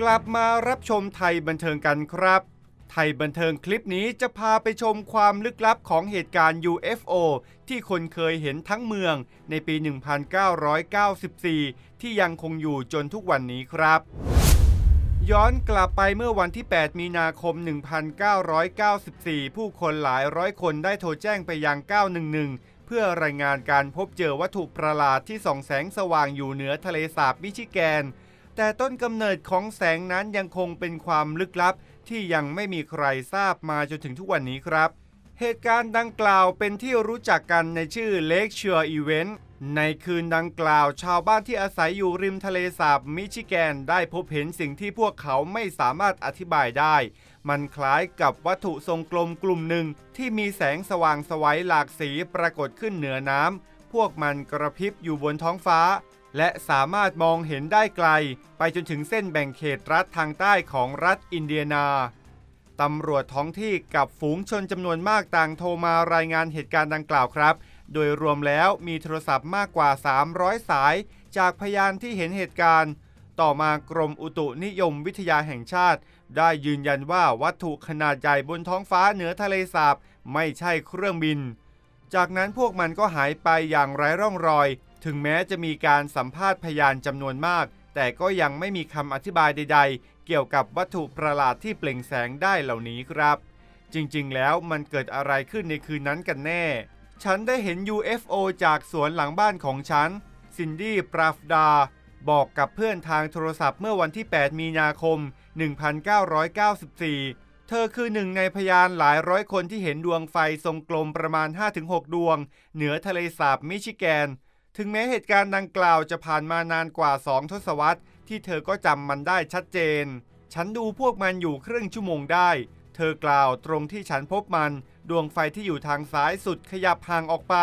กลับมารับชมไทยบันเทิงกันครับ ไทยบันเทิงคลิปนี้จะพาไปชมความลึกลับของเหตุการณ์ UFO ที่คนเคยเห็นทั้งเมืองในปี 1994 ที่ยังคงอยู่จนทุกวันนี้ครับ ย้อนกลับไปเมื่อวันที่ 8 มีนาคม 1994 ผู้คนหลายร้อยคนได้โทรแจ้งไปยัง 911เพื่อรายงานการพบเจอวัตถุประหลาดที่ส่องแสงสว่างอยู่เหนือทะเลสาบมิชิแกน แต่ต้นกำเนิดของแสงนั้นยังคงเป็นความลึกลับ ที่ยังไม่มีใครทราบมาจนถึงทุกวันนี้ครับ เหตุการณ์ดังกล่าวเป็นที่รู้จักกันในชื่อ Lake Shore Event ในคืนดังกล่าวชาวบ้านที่อาศัยอยู่ริมทะเลสาบมิชิแกนได้พบเห็นสิ่งที่พวกเขาไม่สามารถอธิบายได้ มันคล้ายกับวัตถุทรงกลมกลุ่มหนึ่ง ที่มีแสงสว่างสวัยหลากสีปรากฏขึ้นเหนือน้ำพวกมันกระพริบอยู่บนท้องฟ้า และสามารถมองเห็นได้ไกล ไปจนถึงเส้นแบ่งเขตรัฐทางใต้ของรัฐอินเดียนาตำรวจท้องที่กับฝูงชนจำนวนมากต่างโทรมารายงานเหตุการณ์ดังกล่าวครับ โดยรวมแล้วมีโทรศัพท์มากกว่า 300 สาย จากพยานที่เห็นเหตุการณ์ ต่อมากรมอุตุนิยมวิทยาแห่งชาติ ได้ยืนยันว่าวัตถุขนาดใหญ่บนท้องฟ้าเหนือทะเลสาบ ไม่ใช่เครื่องบิน จากนั้นพวกมันก็หายไปอย่างไร้ร่องรอย ถึงแม้จะมีการสัมภาษณ์พยานจำนวนมาก แต่ก็ยังไม่มีคำอธิบายใด ๆ เกี่ยวกับวัตถุประหลาดที่เปล่งแสงได้เหล่านี้ครับ จริงๆ แล้วมันเกิดอะไรขึ้นในคืนนั้นกันแน่ ฉันได้เห็น UFO จากสวนหลังบ้านของฉัน ซินดี้ปราฟดา บอกกับเพื่อนทางโทรศัพท์เมื่อวันที่ 8 มีนาคม 1994เธอคือหนึ่งในพยานหลายร้อยคนที่เห็นดวงไฟทรงกลมประมาณ 5-6 ดวง เหนือทะเลสาบมิชิแกน ถึงแม้เหตุการณ์ดังกล่าวจะผ่านมานานกว่า 2 ทศวรรษ ที่เธอก็จำมันได้ชัดเจน ฉันดูพวกมันอยู่ครึ่งชั่วโมงได้ เธอกล่าวตรงที่ฉันพบมัน ดวงไฟที่อยู่ทางซ้ายสุดขยับห่างออกไป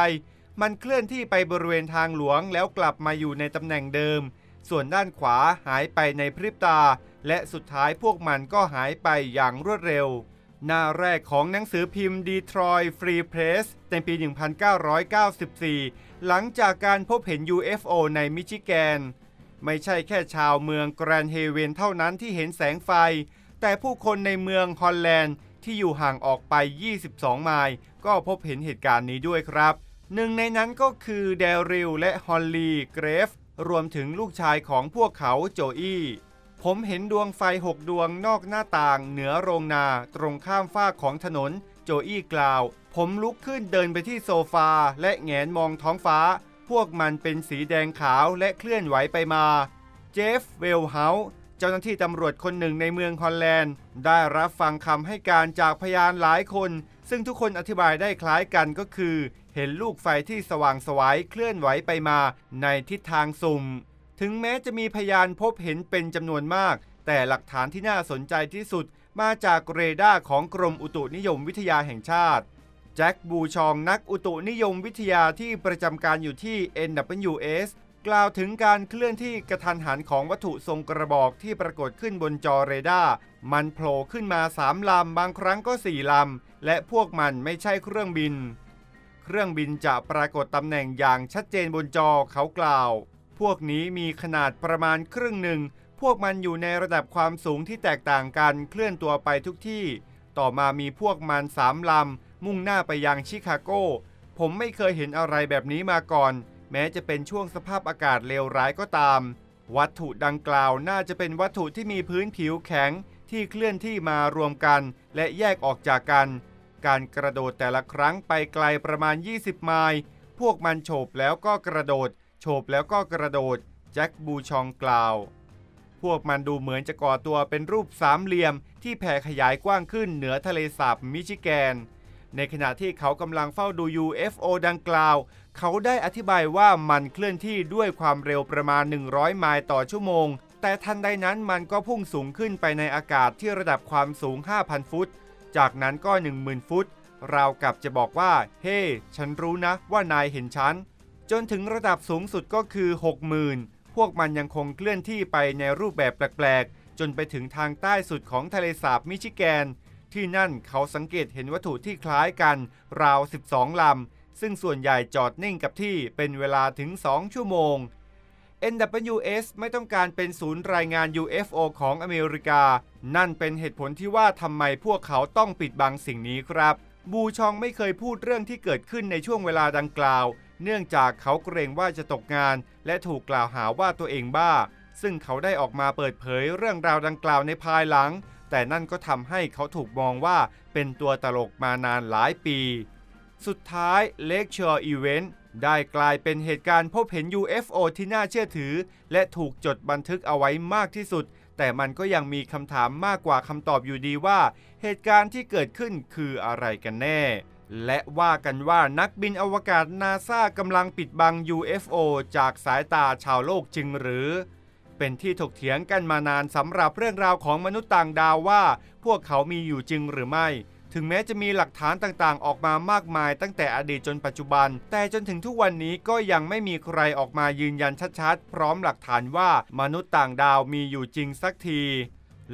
มันเคลื่อนที่ไปบริเวณทางหลวงแล้วกลับมาอยู่ในตำแหน่งเดิม ส่วนด้านขวาหายไปในพริบตา และสุดท้ายพวกมันก็หายไปอย่างรวดเร็ว หน้าแรกของหนังสือพิมพ์ Detroit Free Press ในปี 1994 หลังจากการพบเห็น UFO ในมิชิแกน ไม่ใช่แค่ชาวเมืองแกรนเฮเวนเท่านั้นที่เห็นแสงไฟ แต่ผู้คนในเมืองฮอลแลนด์ที่อยู่ห่างออกไป 22 ไมล์ ก็พบเห็นเหตุการณ์นี้ด้วยครับ หนึ่งในนั้นก็คือเดริลและฮอลลีเกรฟ รวมถึงลูกชายของพวกเขาโจอี้ ผมเห็นดวงไฟหกดวงนอกหน้าต่างเหนือโรงนา ตรงข้ามฟากของถนน โจอี้กล่าว ผมลุกขึ้นเดินไปที่โซฟา และแงนมองท้องฟ้า พวกมันเป็นสีแดงขาวและเคลื่อนไหวไปมา เจฟเวลเฮาส์เจ้าหน้าที่ตำรวจคนหนึ่งในเมืองฮอลแลนด์ ได้รับฟังคำให้การจากพยานหลายคน ซึ่งทุกคนอธิบายได้คล้ายกันก็คือ เห็นลูกไฟที่สว่างสวัยเคลื่อนไหวไปมาในทิศทางสุ่ม ถึงแม้จะมีพยานพบเห็นเป็นจำนวนมาก แต่หลักฐานที่น่าสนใจที่สุดมาจากเรดาร์ของกรมอุตุนิยมวิทยาแห่งชาติ แจ็คบูชองนักอุตุนิยมวิทยาที่ประจำการอยู่ที่ NWS กล่าวถึงการเคลื่อนที่กระทันหันของวัตถุทรงกระบอกที่ปรากฏขึ้นบนจอเรดาร์ มันโผล่ขึ้นมา3ลำ บางครั้งก็4ลำ และพวกมันไม่ใช่เครื่องบิน เครื่องบินจะปรากฏตำแหน่งอย่างชัดเจนบนจอเขากล่าว พวกนี้มีขนาดประมาณครึ่งหนึ่ง พวกมันอยู่ในระดับความสูงที่แตกต่างกันเคลื่อนตัวไปทุกที่ ต่อมามีพวกมันสามลำ มุ่งหน้าไปยังชิคาโก ผมไม่เคยเห็นอะไรแบบนี้มาก่อน แม้จะเป็นช่วงสภาพอากาศเลวร้ายก็ตาม วัตถุดังกล่าวน่าจะเป็นวัตถุที่มีพื้นผิวแข็งที่เคลื่อนที่มารวมกัน และแยกออกจากกัน การกระโดดแต่ละครั้งไปไกลประมาณ 20 ไมล์ พวกมันโฉบแล้วก็กระโดด โฉบแล้วก็กระโดด แจ็คบูชองกล่าว พวกมันดูเหมือนจะก่อตัวเป็นรูปสามเหลี่ยมที่แผ่ขยายกว้างขึ้นเหนือทะเลสาบมิชิแกน ในขณะที่เขากำลังเฝ้าดู UFO ดังกล่าว เขาได้อธิบายว่ามันเคลื่อนที่ด้วยความเร็วประมาณ 100 ไมล์ต่อชั่วโมง แต่ทันใดนั้นมันก็พุ่งสูงขึ้นไปในอากาศที่ระดับความสูง 5,000 ฟุต จากนั้นก็ 10,000 ฟุตราวกับจะบอกว่า เฮ้ hey, ฉันรู้นะว่านายเห็นฉัน จนถึงระดับสูงสุดก็คือ 60,000 พวกมันยังคงเคลื่อนที่ไปในรูปแบบแปลกๆ จนไปถึงทางใต้สุดของทะเลสาบมิชิแกน ที่นั่นเขาสังเกตเห็นวัตถุที่คล้ายกัน ราว 12 ลำ ซึ่งส่วนใหญ่จอดนิ่งกับที่เป็นเวลาถึง 2 ชั่วโมง NWS ไม่ต้องการเป็นศูนย์รายงาน UFO ของอเมริกา นั่นเป็นเหตุผลที่ว่าทำไมพวกเขาต้องปิดบังสิ่งนี้ครับ บูชองไม่เคยพูดเรื่องที่เกิดขึ้นในช่วงเวลาดังกล่าว เนื่องจากเขาเกรงว่าจะตกงาน และถูกกล่าวหาว่าตัวเองบ้า ซึ่งเขาได้ออกมาเปิดเผยเรื่องราวดังกล่าวในภายหลัง แต่นั่นก็ทำให้เขาถูกมองว่าเป็นตัวตลกมานานหลายปี สุดท้าย Lecture Event ได้กลายเป็นเหตุการณ์พบเห็น UFO ที่น่าเชื่อถือ และถูกจดบันทึกเอาไว้มากที่สุด แต่มันก็ยังมีคำถามมากกว่าคำตอบอยู่ดีว่า เหตุการณ์ที่เกิดขึ้นคืออะไรกันแน่ และว่ากันว่านักบินอวกาศนาซากำลังปิดบัง UFO จากสายตาชาวโลกจริงหรือ เป็นที่ถกเถียงกันมานานสำหรับเรื่องราวของมนุษย์ต่างดาวว่า พวกเขามีอยู่จริงหรือไม่ ถึงแม้จะมีหลักฐานต่างๆ ออกมามากมายตั้งแต่อดีตจนปัจจุบัน แต่จนถึงทุกวันนี้ก็ยังไม่มีใครออกมายืนยันชัดๆ พร้อมหลักฐานว่ามนุษย์ต่างดาวมีอยู่จริงสักที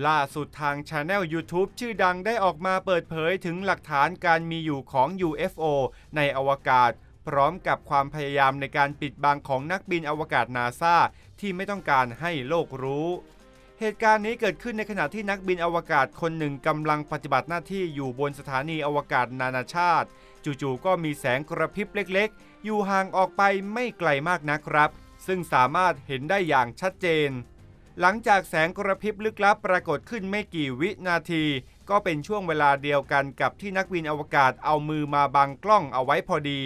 ล่าสุดทางช anel YouTube ชื่อดังได้ออกมาเปิดเผยถึงหลักฐานการมีอยู่ของ UFO ในอวกาศ พร้อมกับความพยายามในการปิดบังของนักบินอวกาศนาซาที่ไม่ต้องการให้โลกรู้ เหตุการณ์นี้เกิดขึ้นในขณะที่นักบินอวกาศคนหนึ่งกำลังปฏิบัติหน้าที่อยู่บนสถานีอวกาศนานาชาติ จู่ๆก็มีแสงกระพริบเล็กๆ อยู่ห่างออกไปไม่ไกลมากนะครับ ซึ่งสามารถเห็นได้อย่างชัดเจน หลังจากแสงกระพริบลึกลับปรากฏขึ้นไม่กี่วินาที ก็เป็นช่วงเวลาเดียวกันกับที่นักบินอวกาศเอามือมาบังกล้องเอาไว้พอดี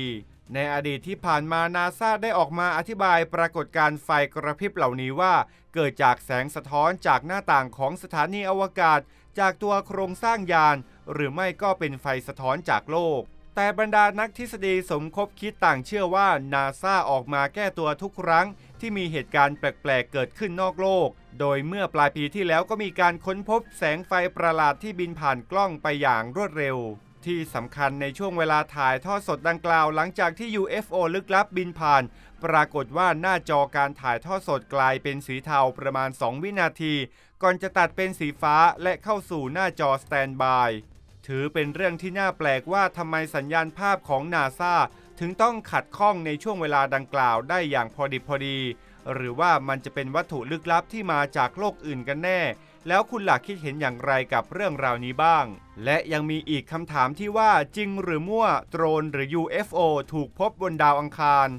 ในอดีตที่ผ่านมานาซาได้ออกมาอธิบายปรากฏการณ์ไฟกระพริบเหล่านี้ว่า เกิดจากแสงสะท้อนจากหน้าต่างของสถานีอวกาศ จากตัวโครงสร้างยาน หรือไม่ก็เป็นไฟสะท้อนจากโลกแต่บรรดานักทฤษฎีสมคบคิดต่างเชื่อว่านาซาออกมาแก้ตัวทุกครั้ง ที่มีเหตุการณ์แปลก ๆ เกิดขึ้นนอกโลก โดยเมื่อปลายปีที่แล้วก็มีการค้นพบแสงไฟประหลาดที่บินผ่านกล้องไปอย่างรวดเร็ว ที่สำคัญในช่วงเวลาถ่ายทอดสดดังกล่าว หลังจากที่ UFO ลึกลับบินผ่าน ปรากฏว่าหน้าจอการถ่ายทอดสดกลายเป็นสีเทาประมาณ 2 วินาที ก่อนจะตัดเป็นสีฟ้าและเข้าสู่หน้าจอสแตนบายถือเป็นเรื่องที่น่าแปลกว่าทำไมสัญญาณภาพของนาซา ถึงต้องขัดข้องในช่วงเวลาดังกล่าวได้อย่างพอดิบพอดี หรือว่ามันจะเป็นวัตถุลึกลับที่มาจากโลกอื่นกันแน่ แล้วคุณหลักคิดเห็นอย่างไรกับเรื่องราวนี้บ้าง และยังมีอีกคำถามที่ว่าจริงหรือมั่วโดรนหรือ UFO ถูกพบบนดาวอังคาร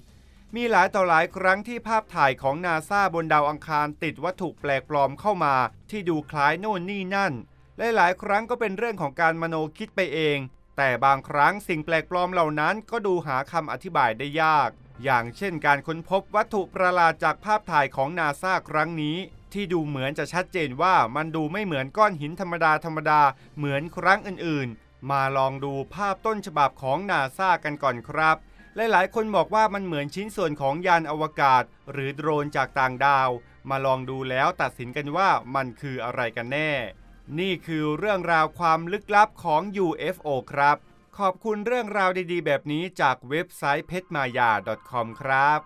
มีหลายต่อหลายครั้งที่ภาพถ่ายของนาซาบนดาวอังคารติดวัตถุแปลกปลอมเข้ามา ที่ดูคล้ายโน่นนี่นั่นและหลายครั้งก็เป็นเรื่องของการมโนคิดไปเอง แต่บางครั้งสิ่งแปลกปลอมเหล่านั้นก็ดูหาคำอธิบายได้ยาก อย่างเช่นการค้นพบวัตถุประหลาดจากภาพถ่ายของนาซาครั้งนี้ ที่ดูเหมือนจะชัดเจนว่ามันดูไม่เหมือนก้อนหินธรรมดาธรรมดาเหมือนครั้งอื่นๆ มาลองดูภาพต้นฉบับของนาซากันก่อนครับหลายๆ คนบอกว่ามันเหมือนชิ้นส่วนของยานอวกาศ หรือโดรนจากต่างดาว มาลองดูแล้วตัดสินกันว่ามันคืออะไรกันแน่ นี่คือเรื่องราวความลึกลับของ UFO ครับ ขอบคุณเรื่องราวดีๆ แบบนี้จากเว็บไซต์เพชรมายา .com ครับ